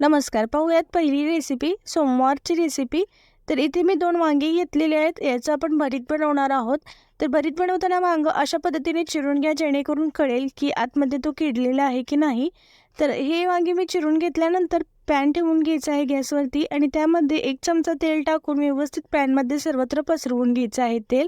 नमस्कार पाहूयात पहिली रेसिपी सोमवारची रेसिपी तर इथे मी दोन वांगे घेतलेले आहेत याचं आपण भरीत बनवणार आहोत. तर भरीत बनवताना वांगं अशा पद्धतीने चिरून घ्या जेणेकरून कळेल की आतमध्ये तो किडलेला आहे की नाही. तर हे वांगी मी चिरून घेतल्यानंतर पॅन ठेवून घ्यायचं आहे गॅसवरती आणि त्यामध्ये एक चमचा तेल टाकून व्यवस्थित पॅनमध्ये सर्वत्र पसरवून घ्यायचं आहे तेल.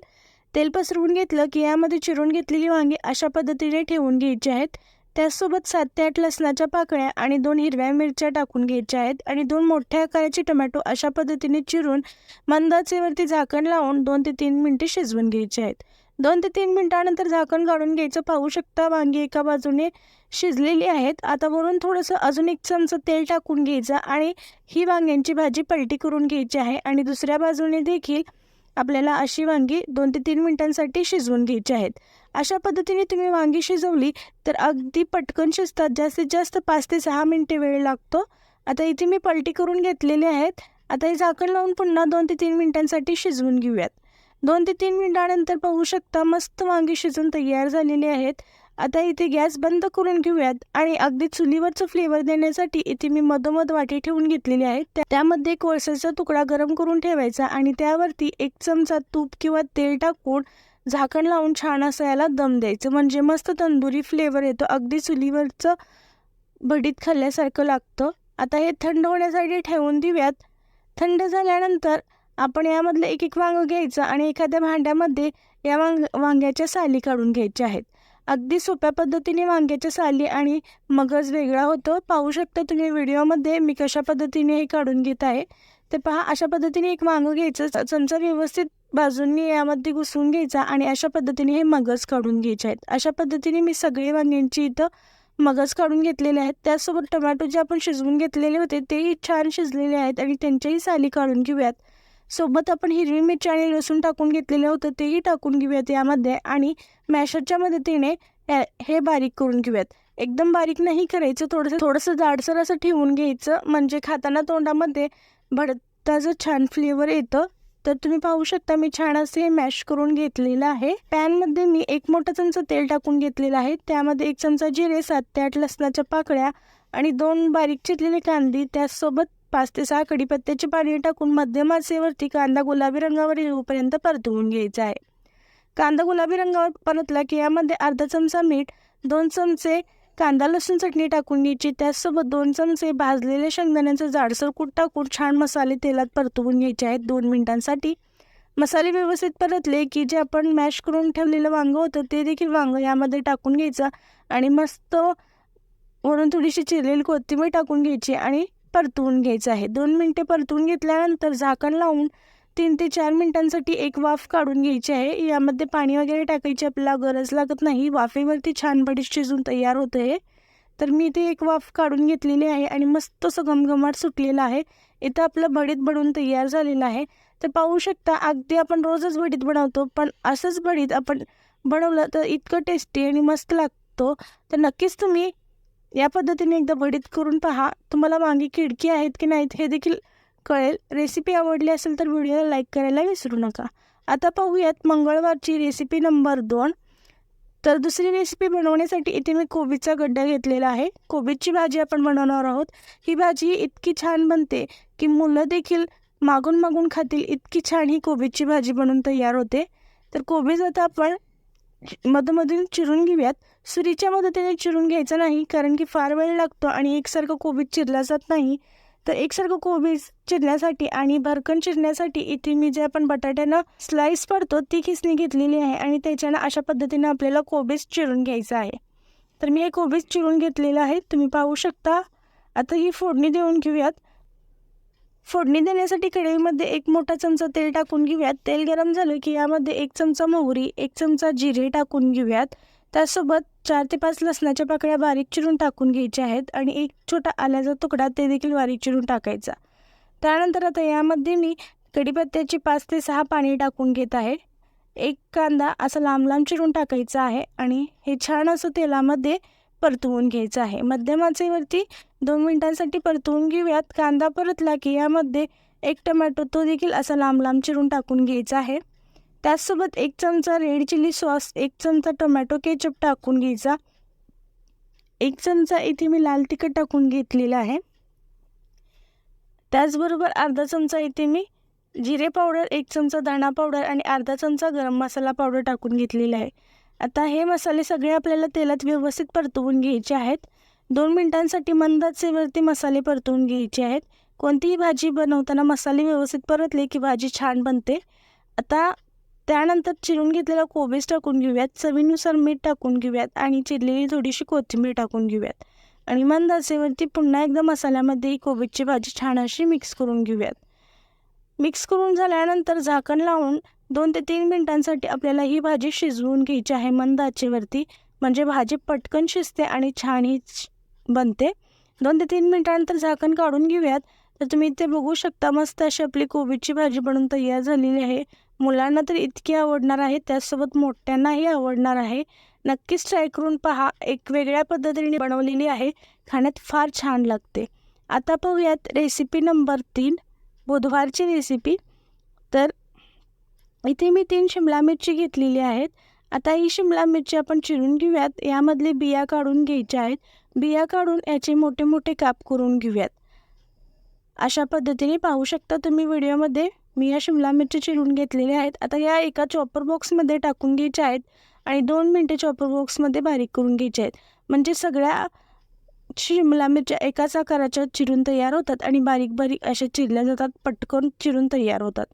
तेल पसरवून घेतलं की यामध्ये चिरून घेतलेली वांगी अशा पद्धतीने ठेवून घ्यायची आहेत. त्याचसोबत सात ते आठ लसणाच्या पाकळ्या आणि दोन हिरव्या मिरच्या टाकून घ्यायच्या आहेत आणि दोन मोठ्या आकाराचे टोमॅटो अशा पद्धतीने चिरून मंदाचेवरती झाकण लावून दोन ते तीन मिनटे शिजवून घ्यायचे आहेत. दोन ते तीन मिनटानंतर झाकण काढून घ्यायचं. पाहू शकता वांगी एका बाजूने शिजलेली आहेत. आता वरून थोडंसं अजून एक चमचं तेल टाकून घ्यायचं आणि ही वांग्यांची भाजी पलटी करून घ्यायची आहे आणि दुसऱ्या बाजूने देखील आपल्याला अशी वांगी दोन ते तीन मिनटांसाठी शिजवून घ्यायची आहेत. अशा पद्धतीने तुम्ही वांगी शिजवली तर अगदी पटकन शिजतात. जास्तीत जास्त पाच ते सहा मिनटे वेळ लागतो. आता इथे मी पलटी करून घेतलेले आहेत. आता हे झाकण लावून पुन्हा दोन ते तीन मिनटांसाठी शिजवून घेऊयात. दोन ते तीन मिनटानंतर पाहू शकता मस्त वांगी शिजून तयार झालेली आहेत. आता इथे गॅस बंद करून घेऊयात आणि अगदी चुलीवरचं फ्लेवर देण्यासाठी इथे मी मधोमध वाटी ठेवून घेतलेली आहे त्यामध्ये कोळसाचा तुकडा गरम करून ठेवायचा आणि त्यावरती एक चमचा तूप किंवा तेल टाकून झाकण लावून छान असं याला दम द्यायचं. म्हणजे मस्त तंदुरी फ्लेवर येतो. अगदी चुलीवरचं भडीत खाल्ल्यासारखं लागतं. आता हे थंड होण्यासाठी ठेवून देऊयात. थंड झाल्यानंतर आपण यामधलं एक एक वांगं घ्यायचं आणि एखाद्या भांड्यामध्ये या वांग वांग्याच्या साली काढून घ्यायच्या आहेत. अगदी सोप्या पद्धतीने वांग्याच्या साली आणि मगज वेगळा होतो. पाहू शकता तुम्ही व्हिडिओमध्ये मी कशा पद्धतीने हे काढून घेत आहे. ते पहा अशा पद्धतीने एक वांगं घ्यायचं. चमचा व्यवस्थित बाजूंनी यामध्ये घुसून घ्यायचा आणि अशा पद्धतीने हे मगज काढून घ्यायचे आहेत. अशा पद्धतीने मी सगळे वांग्यांची इथं मगज काढून घेतलेले आहेत. त्याचसोबत टोमॅटो जे आपण शिजवून घेतलेले होते तेही छान शिजलेले आहेत आणि त्यांच्याही साली काढून घेऊयात. सोबत आपण हिरवी मिरची आणि लसूण टाकून घेतलेलं होतं तेही टाकून घेऊयात यामध्ये आणि मॅशरच्या मदतीने हे बारीक करून घेऊयात. एकदम बारीक नाही करायचं थोडंसं थोडंसं जाडसर असं ठेवून घ्यायचं. म्हणजे खाताना तोंडामध्ये भडताचं छान फ्लेवर येतं तर तुम्ही पाहू शकता मी छान असे मॅश करून घेतलेलं आहे. पॅनमध्ये मी एक मोठा चमचा तेल टाकून घेतलेलं आहे. त्यामध्ये एक चमचा जिरे सात ते आठ लसणाच्या पाकळ्या आणि दोन बारीक चिरलेले कांदे. त्याचसोबत पाच ते सहा कढीपत्त्याची पाणी टाकून मध्यम आचेवरती कांदा गुलाबी रंगावर येऊपर्यंत परतवून घ्यायचा आहे. कांदा गुलाबी रंगावर परतला की यामध्ये अर्धा चमचा मीठ दोन चमचे कांदा लसूण चटणी टाकून घ्यायची त्याचसोबत दोन चमचे भाजलेले शेंगदाण्याचं जाडसर कूट टाकून छान मसाले तेलात परतवून घ्यायचे आहेत. दोन मिनिटांसाठी मसाले व्यवस्थित परतले की जे आपण मॅश करून ठेवलेलं वांगं होतं ते देखील वांगं यामध्ये टाकून घ्यायचं आणि मस्त वरून थोडीशी चिरलेली कोथिंबीर टाकून घ्यायची आणि परतवून घ्यायचं आहे. दोन मिनटे परतवून घेतल्यानंतर झाकण लावून तीन ते चार मिनिटांसाठी एक वाफ काढून घ्यायची आहे. यामध्ये पाणी वगैरे टाकायची आपल्याला गरज लागत नाही. वाफेवरती छान बडीत शिजून तयार होतं. आहे तर मी ते एक वाफ काढून घेतलेली आहे आणि मस्त असं घमघमाट सुटलेलं आहे. इथं आपलं भडीत बनवून तयार झालेलं आहे. तर पाहू शकता अगदी आपण रोजच भडीत बनवतो पण असंच भडीत आपण बनवलं तर इतकं टेस्टी आणि मस्त लागतो. तर नक्कीच तुम्ही या पद्धतीने एकदा भडीत करून पहा. तुम्हाला मागे खिडकी आहेत की नाहीत हे देखील कळेल. रेसिपी आवडली असेल तर व्हिडिओला लाईक करायला विसरू नका. आता पाहूयात मंगळवारची रेसिपी नंबर दोन. तर दुसरी रेसिपी बनवण्यासाठी इथे मी कोबीचा गड्डा घेतलेला आहे. कोबीची भाजी आपण बनवणार आहोत. ही भाजी इतकी छान बनते की मुलं देखील मागून मागून खातील. इतकी छान ही कोबीची भाजी बनवून तयार होते. तर कोबीज आता आपण मधोमधून चिरून घेऊयात. सुरीच्या मदतीने चिरून घ्यायचं नाही कारण की फार वेळ लागतो आणि एकसारखं कोबीज चिरला जात नाही. तर एकसारखं कोबीज चिरण्यासाठी आणि भरकन चिरण्यासाठी इथे मी जे आपण बटाट्यानं स्लाइस पडतो ती खिसणी घेतलेली आहे आणि त्याच्यानं अशा पद्धतीनं आपल्याला कोबीज चिरून घ्यायचं आहे. तर मी हे कोबीज चिरून घेतलेलं आहे. तुम्ही पाहू शकता. आता ही फोडणी देऊन घेऊयात. फोडणी देण्यासाठी कढईमध्ये एक मोठा चमचा तेल टाकून घेऊयात. तेल गरम झालं की यामध्ये एक चमचा मोहरी एक चमचा जिरे टाकून घेऊयात. त्यासोबत चार ते पाच लसणाच्या पाकळ्या बारीक चिरून टाकून घ्यायच्या आहेत आणि एक छोटा आल्याचा तुकडा ते देखील बारीक चिरून टाकायचा. त्यानंतर आता यामध्ये मी कढीपत्त्याची पाच ते सहा पाणी टाकून घेत आहे. एक कांदा असा लांब लांब चिरून टाकायचा आहे आणि हे छान असं तेलामध्ये परतवून घ्यायचं आहे. मध्यम आचेवरती दोन मिनिटांसाठी परतवून घेऊयात. कांदा परतला की यामध्ये एक टमॅटो तो देखील असा लांब लांब चिरून टाकून घ्यायचा आहे. त्याचसोबत एक चमचा रेड चिली सॉस एक चमचा टोमॅटो केचप टाकून घ्यायचा. एक चमचा इथे मी लाल तिखट टाकून घेतलेला आहे. त्याचबरोबर अर्धा चमचा इथे मी जिरे पावडर एक चमचा दाणा पावडर आणि अर्धा चमचा गरम मसाला पावडर टाकून घेतलेला आहे. आता हे मसाले सगळे आपल्याला तेलात व्यवस्थित परतवून घ्यायचे आहेत. दोन मिनिटांसाठी मंदाचेवरती मसाले परतवून घ्यायचे आहेत. कोणतीही भाजी बनवताना मसाले व्यवस्थित परतले की भाजी छान बनते. आता त्यानंतर चिरून घेतलेला कोबीज टाकून घेऊयात. चवीनुसार मीठ टाकून घेऊयात आणि चिरलेली थोडीशी कोथिंबीर टाकून घेऊयात. आणि मंद असेवरती पुन्हा एकदा मसाल्यामध्ये ही कोबीजची भाजी छान अशी मिक्स करून घेऊयात. मिक्स करून झाल्यानंतर झाकण लावून दोन ते तीन मिनिटांसाठी आपल्याला ही भाजी शिजवून घ्यायची आहे. मंद आचेवरती म्हणजे भाजी पटकन शिजते आणि छान ही बनते. दोन ते तीन मिनिटानंतर झाकण काढून घेऊयात. तर तुम्ही इथे बघू शकता मस्त अशी आपली कोबीची भाजी बनवून तयार झालेली आहे. मुलांना तर इतकी आवडणार आहे त्याचसोबत मोठ्यांनाही आवडणार आहे. नक्कीच ट्राय करून पहा एक वेगळ्या पद्धतीने बनवलेली आहे. खाण्यात फार छान लागते. आता पाहूयात रेसिपी नंबर तीन बुधवारची रेसिपी तर इथे मी तीन शिमला मिरची घेतलेली आहेत. आता ही शिमला मिरची आपण चिरून घेऊयात. यामधले बिया काढून घ्यायच्या आहेत. बिया काढून याचे मोठे मोठे काप करून घेऊयात. अशा पद्धतीने पाहू शकता तुम्ही व्हिडिओमध्ये मी या शिमला मिरची चिरून घेतलेल्या आहेत. आता या एका चॉपर बॉक्समध्ये टाकून घ्यायच्या आहेत आणि दोन मिनटे चॉपर बॉक्समध्ये बारीक करून घ्यायच्या आहेत. म्हणजे सगळ्या शिमला मिरच्या एकाच आकाराच्या चिरून तयार होतात आणि बारीक बारीक अशा चिरल्या जातात पटकन चिरून तयार होतात.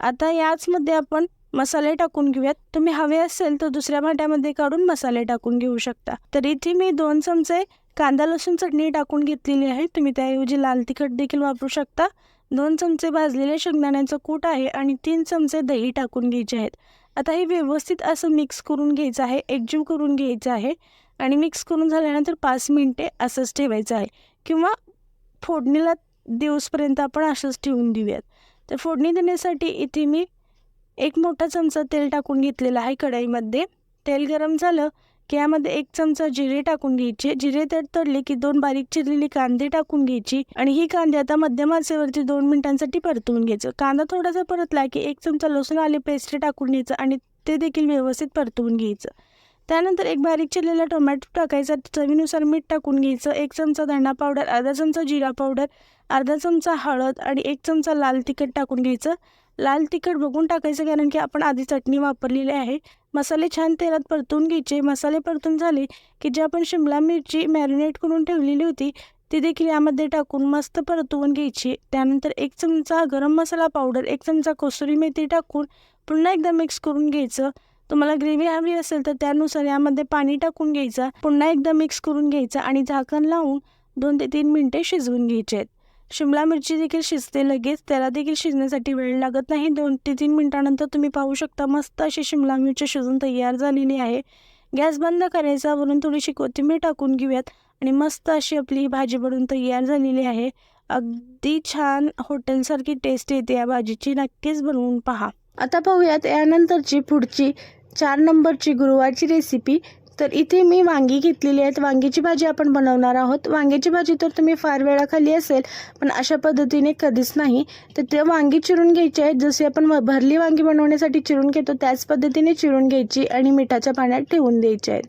आता याचमध्ये आपण मसाले टाकून घेऊयात. तुम्ही हवे असेल तर दुसऱ्या भांड्यामध्ये काढून मसाले टाकून घेऊ शकता. तर इथे मी दोन चमचे कांदा लसूण चटणी टाकून घेतलेली आहे. तुम्ही त्याऐवजी लाल तिखट देखील वापरू शकता. दोन चमचे भाजलेले शेंगदाण्याचं कूट आहे आणि तीन चमचे दही टाकून घ्यायचे आहेत. आता हे व्यवस्थित असं मिक्स करून घ्यायचं आहे एकजीव करून घ्यायचं आहे आणि मिक्स करून झाल्यानंतर पाच मिनटे असंच ठेवायचं आहे. किंवा फोडणीला दिवसपर्यंत आपण असंच ठेवून देऊयात. तर फोडणी देण्यासाठी इथे मी एक मोठा चमचा तेल टाकून घेतलेला आहे कढईमध्ये. तेल गरम झालं की यामध्ये एक चमचा जिरे टाकून घ्यायचे. जिरे तर तडले की दोन बारीक चिरलेली कांदे टाकून घ्यायची आणि ही कांदे आता मध्यम आचेवरती दोन मिनिटांसाठी परतवून घ्यायचं. कांदा थोडासा परतला की एक चमचा लसूण आले पेस्ट टाकून घ्यायचं आणि ते देखील व्यवस्थित परतवून घ्यायचं. त्यानंतर एक बारीक चिरलेला टोमॅटो टाकायचा. चवीनुसार मीठ टाकून घ्यायचं. एक चमचा धणा पावडर अर्धा चमचा जिरा पावडर अर्धा चमचा हळद आणि एक चमचा लाल तिखट टाकून घ्यायचं. लाल तिखट बघून टाकायचं कारण की आपण आधी चटणी वापरलेली आहे. मसाले छान तेलात परतून घ्यायचे. मसाले परतून झाले की जे आपण शिमला मिरची मॅरिनेट करून ठेवलेली होती ती देखील यामध्ये टाकून मस्त परतवून घ्यायची. त्यानंतर एक चमचा गरम मसाला पावडर एक चमचा कसुरी मेथी टाकून पुन्हा एकदा मिक्स करून घ्यायचं. तुम्हाला ग्रेव्ही हवी असेल तर त्यानुसार यामध्ये पाणी टाकून घ्यायचं. पुन्हा एकदा मिक्स करून घ्यायचं आणि झाकण लावून दोन ते तीन मिनटे शिजवून घ्यायचे. आहेत शिमला मिरची देखील शिजते लगेच. त्याला देखील शिजण्यासाठी वेळ लागत नाही. दोन ते तीन मिनटानंतर तुम्ही पाहू शकता मस्त अशी शिमला मिरची शिजून तयार झालेली आहे. गॅस बंद करायचा वरून थोडीशी कोथिंबीर टाकून घेऊयात आणि मस्त अशी आपली ही भाजी बनवून तयार झालेली आहे. अगदी छान हॉटेलसारखी टेस्ट येते या भाजीची. नक्कीच बनवून पहा. आता पाहूयात यानंतरची पुढची चार नंबरची गुरुवारची रेसिपी तर इथे मी वांगी घेतलेली आहेत वांगीची भाजी आपण बनवणार आहोत. वांग्याची भाजी तर तुम्ही फार वेळा खाली असेल पण अशा पद्धतीने कधीच नाही. तर ते वांगी चिरून घ्यायची आहेत जशी आपण भरली वांगी बनवण्यासाठी चिरून घेतो त्याच पद्धतीने चिरून घ्यायची आणि मिठाच्या पाण्यात ठेवून द्यायची आहेत.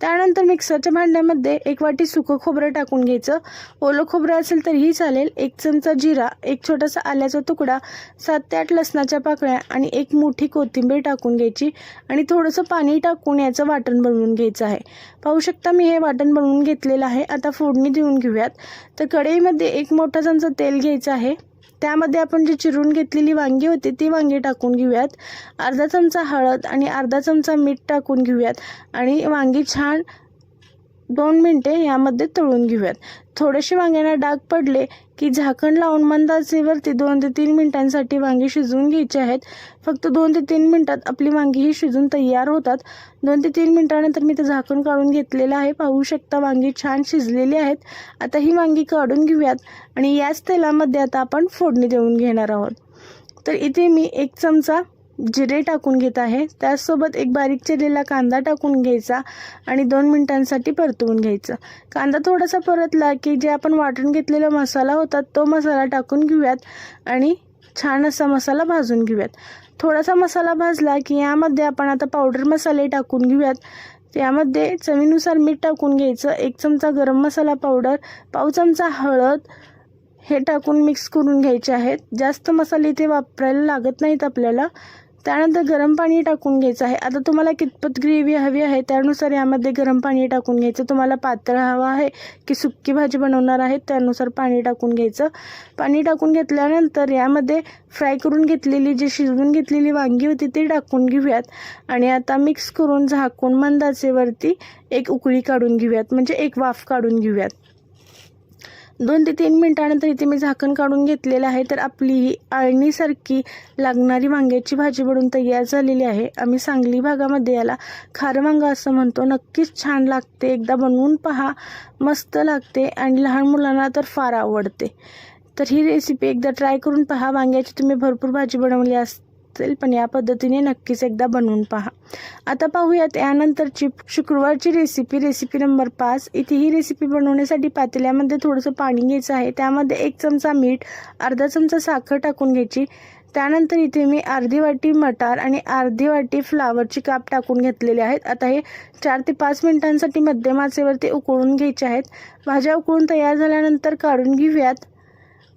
त्यानंतर मिक्सरच्या भांड्यामध्ये एक वाटी सुकं खोबरं टाकून घ्यायचं. ओलं खोबरं असेल तरीही चालेल. एक चमचा जिरा एक छोटासा आल्याचा तुकडा सात ते आठ लसणाच्या पाकळ्या आणि एक मोठी कोथिंबीर टाकून घ्यायची आणि थोडंसं पाणी टाकून याचं वाटण बनवून घ्यायचं आहे. पाहू शकता मी हे वाटण बनवून घेतलेलं आहे. आता फोडणी देऊन घेऊयात. तर कढईमध्ये एक मोठा चमचा तेल घ्यायचं आहे. त्यामध्ये आपण जी चिरून घेतलेली वांगी होती ती वांगी टाकून घेऊयात. अर्धा चमचा हळद आणि अर्धा चमचा मीठ टाकून घेऊयात. आणि वांगी छान दोन मिनटे यामध्ये तळून घेऊयात. थोडेसे वांग्यांना डाग पडले की झाकण लावून मंद आचेवरती दोन ते तीन मिनिटांसाठी वांगी शिजवून घ्यायची आहेत. फक्त दोन ते तीन मिनिटात आपली वांगी ही शिजून तयार होतात. दोन ते तीन मिनिटानंतर मी ते झाकण काढून घेतलेलं आहे. पाहू शकता वांगी छान शिजलेली आहेत. आता ही वांगी काढून घेऊयात आणि याच तेलामध्ये आता आपण फोडणी देऊन घेणार आहोत. तर इथे मी एक चमचा जिरे टाकून घेत आहे. त्याचसोबत एक बारीक चिरलेला कांदा टाकून घ्यायचा आणि दोन मिनिटांसाठी परतवून घ्यायचं. कांदा थोडासा परतला की जे आपण वाटून घेतलेला मसाला होता तो मसाला टाकून घेऊयात आणि छान असा मसाला भाजून घेऊयात. थोडासा मसाला भाजला की यामध्ये आपण आता पावडर मसाले टाकून घेऊयात. यामध्ये चवीनुसार मीठ टाकून घ्यायचं एक चमचा गरम मसाला पावडर पाव चमचा हळद हे टाकून मिक्स करून घ्यायचे आहेत. जास्त मसाले इथे वापरायला लागत नाहीत आपल्याला. त्यानंतर गरम पाणी टाकून घ्यायचं आहे. आता तुम्हाला कितपत ग्रेव्ही हवी आहे त्यानुसार यामध्ये गरम पाणी टाकून घ्यायचं. तुम्हाला पातळ हवं आहे की सुक्की भाजी बनवणार आहे त्यानुसार पाणी टाकून घ्यायचं. पाणी टाकून घेतल्यानंतर यामध्ये फ्राय करून घेतलेली जी शिजवून घेतलेली वांगी होती ती टाकून घेऊयात. आणि आता मिक्स करून झाकून मंदाचेवरती एक उकळी काढून घेऊयात. म्हणजे एक वाफ काढून घेऊयात. दोन ते तीन मिनटानंतर इथे मी झाकण काढून घेतलेलं आहे. तर आपली ही आळणीसारखी लागणारी वांग्याची भाजी बनवून तयार झालेली आहे. आम्ही सांगली भागामध्ये याला खारं वांगा असं म्हणतो. नक्कीच छान लागते. एकदा बनवून पहा. मस्त लागते आणि लहान मुलांना तर फार आवडते. तर ही रेसिपी एकदा ट्राय करून पहा. वांग्याची तुम्ही भरपूर भाजी बनवली असेल पण या पद्धतीने नक्कीच एकदा बनवून पहा. आता पाहूयात यानंतरची शुक्रवारची रेसिपी रेसिपी नंबर पाच. इथे ही रेसिपी बनवण्यासाठी पातेल्यामध्ये थोडंसं पाणी घ्यायचं आहे. त्यामध्ये एक चमचा मीठ अर्धा चमचा साखर टाकून घ्यायची. त्यानंतर इथे मी अर्धी वाटी मटार आणि अर्धी वाटी फ्लावरची काप टाकून घेतलेले आहेत. आता हे चार ते पाच मिनिटांसाठी मध्यम आचेवरती उकळून घ्यायचे आहेत. भाज्या उकळून तयार झाल्यानंतर काढून घेऊयात.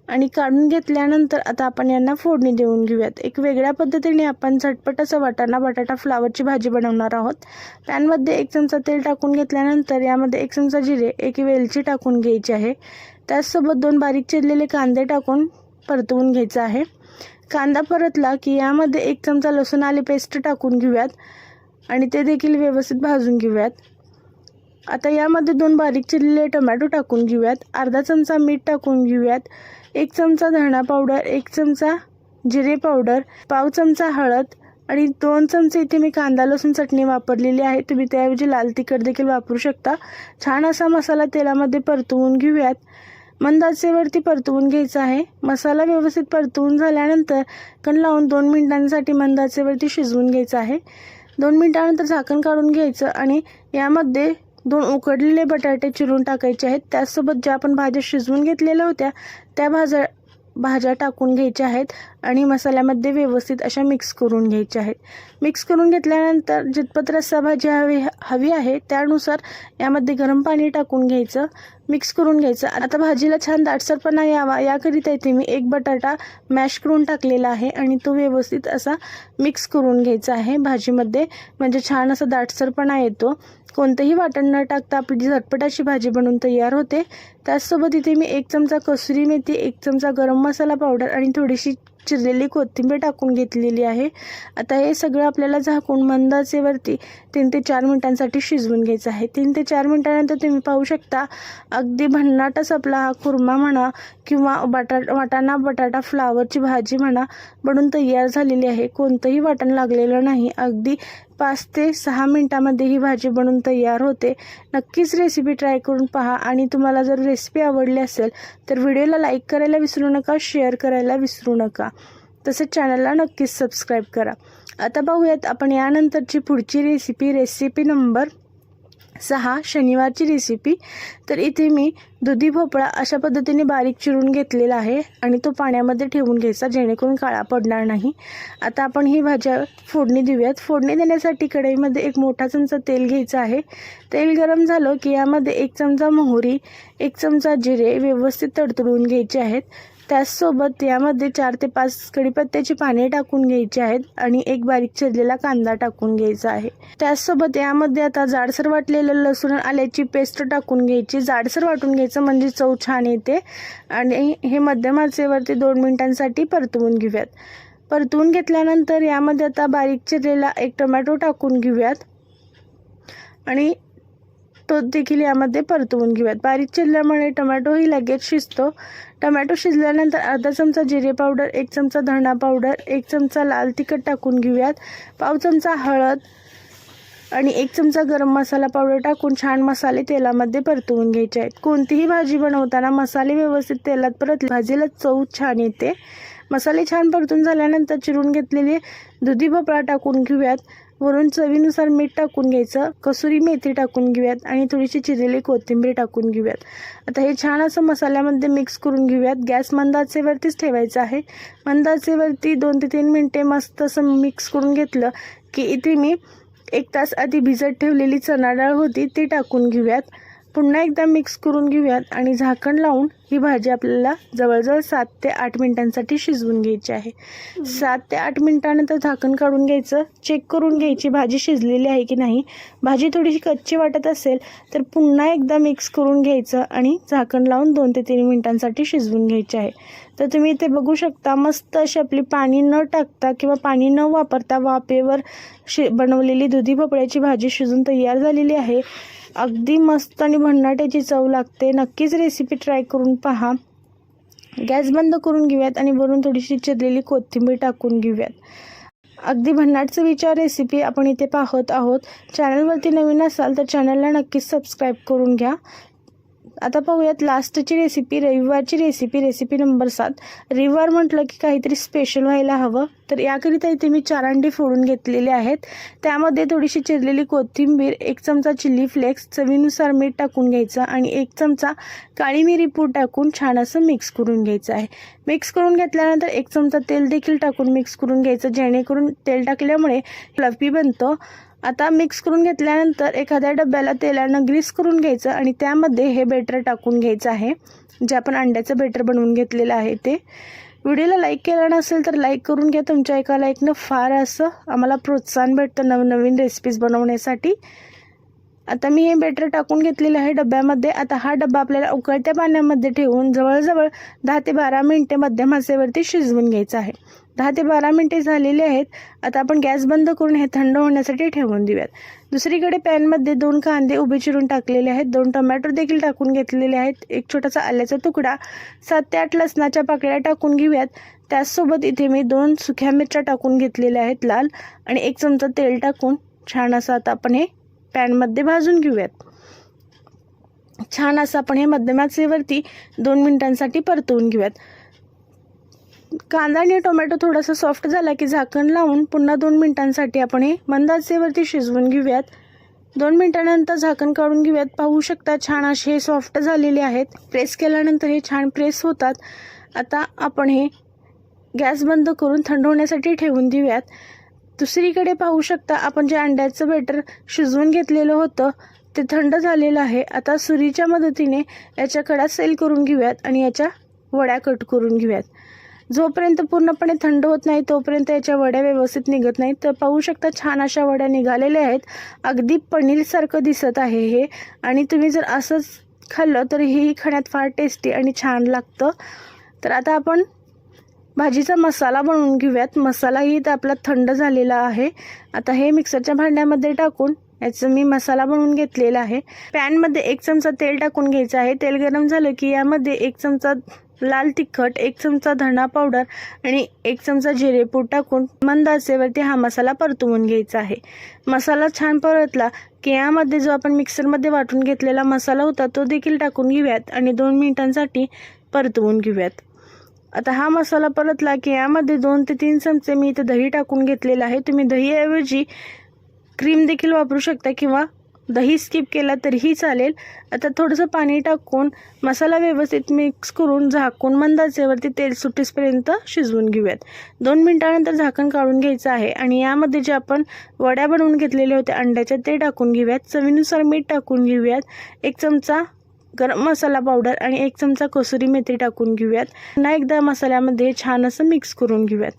आणि काढून घेतल्यानंतर आता आपण यांना फोडणी देऊन घेऊयात. एक वेगळ्या पद्धतीने आपण झटपट असं वाटाणा बटाटा फ्लावरची भाजी बनवणार आहोत. पॅनमध्ये एक चमचा तेल टाकून घेतल्यानंतर यामध्ये एक चमचा जिरे एक वेलची टाकून घ्यायची आहे. त्याचसोबत दोन बारीक चिरलेले कांदे टाकून परतवून घ्यायचं आहे. कांदा परतला की यामध्ये एक चमचा लसूण आले पेस्ट टाकून घेऊयात आणि ते देखील व्यवस्थित भाजून घेऊयात. आता यामध्ये दोन बारीक चिरलेले टोमॅटो टाकून घेऊयात. अर्धा चमचा मीठ टाकून घेऊयात. एक चमचा धणा पावडर एक चमचा जिरे पावडर पाव चमचा हळद आणि दोन चमचे इथे मी कांदा लसूण चटणी वापरलेली आहे. तुम्ही त्याऐवजी लाल तिखट देखील वापरू शकता. छान असा मसाला तेलामध्ये परतवून घेऊयात. मंदाचेवरती परतवून घ्यायचा आहे. मसाला व्यवस्थित परतवून झाल्यानंतर कण लावून दोन मिनिटांसाठी मंदाचेवरती शिजवून घ्यायचं आहे. दोन मिनिटानंतर झाकण काढून घ्यायचं आणि यामध्ये दोन उकडलेले बटाटे चिरून टाकायचे आहेत. त्याचसोबत ज्या आपण भाज्या शिजवून घेतलेल्या होत्या त्या भाज्या भाज्या टाकून घ्यायच्या आहेत आणि मसाल्यामध्ये व्यवस्थित अशा मिक्स करून घ्यायच्या आहेत. मिक्स करून घेतल्यानंतर जितपत रस्सा भाजी हवी हवी आहे त्यानुसार यामध्ये गरम पाणी टाकून घ्यायचं. मिक्स करून घ्यायचं. आता भाजीला छान दाटसरपणा यावा याकरिता इथे मी एक बटाटा मॅश करून टाकलेला आहे आणि तो व्यवस्थित असा मिक्स करून घ्यायचा आहे भाजीमध्ये. म्हणजे छान असा दाटसरपणा येतो. कोणतंही वाटण न टाकता आपली झटपटाची झटपट अशी भाजी बनवून तयार होते त्याचसोबत इथे मी एक चमचा कसुरी मेथी एक चमचा गरम मसाला पावडर आणि थोडीशी चिरलेली कोथिंबीर टाकून घेतलेली आहे. आता हे सगळं आपल्याला झाकून मंदाचेवरती तीन ते चार मिनटांसाठी शिजवून घ्यायचं आहे. तीन ते चार मिनटानंतर तुम्ही पाहू शकता अगदी भन्नाटच आपला हा कुर्मा म्हणा किंवा बटा वाटाणा बटाटा फ्लावरची भाजी म्हणा बनून तयार झालेली आहे. कोणतंही वाटण लागलेलं नाही. अगदी पाच ते सहा मिनटामध्ये ही भाजी बनवून तयार होते. नक्कीच रेसिपी ट्राय करून पहा आणि तुम्हाला जर रेसिपी आवडली असेल तर व्हिडिओला लाईक करायला विसरू नका शेअर करायला विसरू नका. तसेच चॅनलला नक्कीच सबस्क्राईब करा. आता पाहूयात आपण यानंतरची पुढची रेसिपी रेसिपी नंबर सहा शनिवारची रेसिपी तर इथे मी दुधी भोपळा अशा पद्धतीने बारीक चिरून घेतलेला आहे आणि तो पाण्यामध्ये ठेवून घ्यायचा जेणेकरून काळा पडणार नाही. आता आपण ही भाज्या फोडणी देऊयात. फोडणी देण्यासाठी कढईमध्ये एक मोठा चमचा तेल घ्यायचं आहे. तेल गरम झालं की यामध्ये एक चमचा मोहरी एक चमचा जिरे व्यवस्थित तडतडून घ्यायचे आहेत. त्याचसोबत यामध्ये चार ते पाच कढीपत्त्याची पाने टाकून घ्यायची आहेत आणि एक बारीक चिरलेला कांदा टाकून घ्यायचा आहे. त्याचसोबत यामध्ये आता जाडसर वाटलेलं लसूण आल्याची पेस्ट टाकून घ्यायची. जाडसर वाटून घ्यायचं म्हणजे चव छान येते. आणि हे मध्यम आचेवरती दोन मिनिटांसाठी परतवून घेऊयात. परतवून घेतल्यानंतर यामध्ये आता बारीक चिरलेला एक टोमॅटो टाकून घेऊयात. आणि तो देखील यामध्ये परतवून घेऊयात. बारीक चिरल्यामुळे टोमॅटोही लगेच शिजतो. टोमॅटो शिजल्यानंतर अर्धा चमचा जिरे पावडर एक चमचा धणा पावडर एक चमचा लाल तिखट टाकून घेऊयात. पाव चमचा हळद आणि एक चमचा गरम मसाला पावडर टाकून छान मसाले तेलामध्ये परतवून घ्यायचे आहेत. कोणतीही भाजी बनवताना मसाले व्यवस्थित तेलात परत भाजीला चव छान येते. मसाले छान परतून झाल्यानंतर चिरून घेतलेले दुधी भोपळा टाकून घेऊयात. वरून चवीनुसार मीठ टाकून घ्यायचं कसुरी मेथी टाकून घेऊयात आणि थोडीशी चिरलेली कोथिंबीर टाकून घेऊयात. आता हे छान असं मसाल्यामध्ये मिक्स करून घेऊयात. गॅस मंदाचेवरतीच ठेवायचं आहे. मंदाचेवरती दोन ते तीन मिनटे मस्त असं मिक्स करून घेतलं की इथे मी एक तास आधी भिजत ठेवलेली चणा डाळ होती ती टाकून घेऊयात. पुन्हा एकदा मिक्स करून घेऊयात आणि झाकण लावून ही भाजी आपल्याला जवळजवळ सात ते आठ मिनिटांसाठी शिजवून घ्यायची आहे. सात ते आठ मिनिटानंतर झाकण काढून घ्यायचं. चेक करून घ्यायची भाजी शिजलेली आहे की नाही. भाजी थोडीशी कच्ची वाटत असेल तर पुन्हा एकदा मिक्स करून घ्यायचं आणि झाकण लावून दोन ते तीन मिनिटांसाठी शिजवून घ्यायची आहे. तर तुम्ही इथे बघू शकता मस्त अशी आपली पाणी न टाकता किंवा पाणी न वापरता वाफेवर शि बनवलेली दुधी भोपळ्याची भाजी शिजून तयार झालेली आहे. अगदी मस्त आणि भन्नाट्याची चव लागते. नक्कीच रेसिपी ट्राय करून पहा. गॅस बंद करून घेऊयात आणि वरून थोडीशी चिरलेली कोथिंबीर टाकून घेऊयात. अगदी भन्नाट चवीच्या रेसिपी आपण इथे पाहत आहोत. चॅनलवरती नवीन असाल तर चॅनलला नक्कीच सबस्क्राईब करून घ्या. आता पाहूयात लास्टची रेसिपी रविवारची रेसिपी रेसिपी नंबर सात. रविवार म्हटलं की काहीतरी स्पेशल व्हायला हवं. तर याकरिता इथे मी चार अंडी फोडून घेतलेले आहेत. त्यामध्ये थोडीशी चिरलेली कोथिंबीर एक चमचा चिली फ्लेक्स चवीनुसार मीठ टाकून घ्यायचं आणि एक चमचा काळी मिरी पूड टाकून छान असं मिक्स करून घ्यायचं आहे. मिक्स करून घेतल्यानंतर एक चमचा तेल देखील टाकून मिक्स करून घ्यायचं जेणेकरून तेल टाकल्यामुळे फ्लफी बनतं. आता मिक्स करून घेतल्यानंतर एखाद्या डब्याला तेलानं ग्रीस करून घ्यायचं आणि त्यामध्ये हे बेटर टाकून घ्यायचं आहे जे आपण अंड्याचं बेटर बनवून घेतलेलं आहे ते. व्हिडिओला लाईक केला नसेल तर लाईक करून घ्या. तुमच्या एका लाईकनं फार असं आम्हाला प्रोत्साहन भेटतं नवनवीन रेसिपीज बनवण्यासाठी. आता मी हे बेटर टाकून घेतलेलं आहे डब्यामध्ये. आता हा डबा आपल्याला उकळत्या पाण्यामध्ये ठेवून जवळजवळ दहा ते बारा मिनटे मध्यम आचेवरती शिजवून घ्यायचं आहे. दहा ते बारा मिनटे झालेले आहेत. आता आपण गॅस बंद करून हे थंड होण्यासाठी ठेवून देऊयात. दुसरीकडे पॅनमध्ये दोन कांदे उभे चिरून टाकलेले आहेत. दोन टोमॅटो देखील टाकून घेतलेले आहेत. एक छोटासा आल्याचा तुकडा सात ते आठ लसणाच्या पाकळ्या टाकून घेऊयात. त्याचसोबत इथे मी दोन सुक्या मिरच्या टाकून घेतलेल्या आहेत लाल आणि एक चमचा तेल टाकून छान असं आता आपण हे पॅनमध्ये भाजून घेऊयात. छान असं आपण हे मध्यमाचेवरती दोन मिनिटांसाठी परतवून घेऊयात. कांदा आणि टोमॅटो थोडासा सॉफ्ट झाला की झाकण लावून पुन्हा दोन मिनिटांसाठी आपण हे मंदाचेवरती शिजवून घेऊयात. दोन मिनिटानंतर झाकण काढून घेऊयात. पाहू शकता छान असे हे सॉफ्ट झालेले आहेत. प्रेस केल्यानंतर हे छान प्रेस होतात. आता आपण हे गॅस बंद करून थंड होण्यासाठी ठेवून देऊयात. दुसरीकडे पाहू शकता आपण जे अंड्याचं बेटर शिजवून घेतलेलं होतं ते थंड झालेलं आहे. आता सुरीच्या मदतीने याच्या कडा सेल करून घेऊयात आणि याच्या वड्या कट करून घेऊयात. जोपर्यंत पूर्णपणे थंड होत नाही तोपर्यंत याच्या वड्या व्यवस्थित निघत नाहीत. तर पाहू शकता छान अशा वड्या निघालेल्या आहेत. अगदी पनीरसारखं दिसत आहे हे. आणि तुम्ही जर असंच खाल्लं तर हेही खाण्यात फार टेस्टी आणि छान लागतं. तर आता आपण भाजीचा मसाला बनवून घेऊयात. मसालाही इथं आपला थंड झालेला आहे. आता हे मिक्सरच्या भांड्यामध्ये टाकून याचं मी मसाला बनवून घेतलेला आहे. पॅनमध्ये एक चमचा तेल टाकून घ्यायचं आहे. तेल गरम झालं की यामध्ये एक चमचा लाल तिखट एक चमचा धणा पावडर आणि एक चमचा जिरेपूड टाकून मंद आचेवरती हा मसाला परतवून घ्यायचा आहे. मसाला छान परतला की यामध्ये जो आपण मिक्सरमध्ये वाटून घेतलेला मसाला होता तो देखील टाकून घेऊयात आणि दोन मिनिटांसाठी परतवून घेऊयात. आता हा मसाला परतला की यामध्ये दोन ते तीन चमचे मी इथे दही टाकून घेतलेलं आहे. तुम्ही दहीऐवजी क्रीम देखील वापरू शकता किंवा दही स्किप केला तरीही चालेल. आता थोडंसं पाणी टाकून मसाला व्यवस्थित मिक्स करून झाकून मंदाचेवरती तेल सुटीसपर्यंत शिजवून घेऊयात. दोन मिनटानंतर झाकण काढून घ्यायचं आहे आणि यामध्ये जे आपण वड्या बनवून घेतलेल्या होत्या अंड्याच्या ते टाकून घेऊयात. चवीनुसार मीठ टाकून घेऊयात. एक चमचा गरम मसाला पावडर आणि एक चमचा कसुरी मेथी टाकून घेऊयात. पुन्हा एकदा मसाल्यामध्ये छान असं मिक्स करून घेऊयात.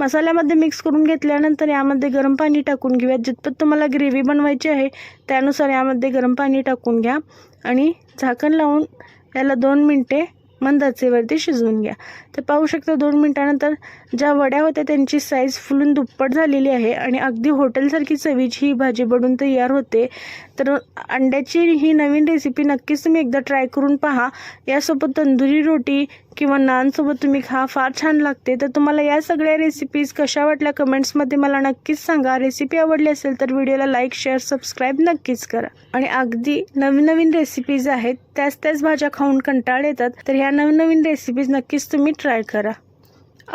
मसाल्यामध्ये मिक्स करून घेतल्यानंतर यामध्ये गरम पाणी टाकून घेऊयात. जितपत तुम्हाला ग्रेव्ही बनवायची आहे त्यानुसार यामध्ये गरम पाणी टाकून घ्या. आणि झाकण लावून याला दोन मिनटे मंद आचेवरती शिजवून घ्या. तर पाहू शकता दोन मिनटानंतर ज्या वड्या होत्या त्यांची साईज फुलून दुप्पट झालेली आहे आणि अगदी हॉटेलसारखी चवीची ही भाजी बनून तयार होते. तर अंड्याची ही नवीन रेसिपी नक्कीच तुम्ही एकदा ट्राय करून पहा. यासोबत तंदुरी रोटी किंवा नानसोबत तुम्ही खा फार छान लागते. तर तुम्हाला या सगळ्या रेसिपीज कशा वाटल्या कमेंट्समध्ये मला नक्कीच सांगा. रेसिपी आवडली असेल तर व्हिडिओला लाईक शेअर सबस्क्राईब नक्कीच करा. आणि अगदी नवीन नवीन रेसिपीज आहेत त्याच त्याच भाज्या खाऊन कंटाळ येतात तर ह्या नवीन नवीन रेसिपीज नक्कीच तुम्ही ट्राय करा.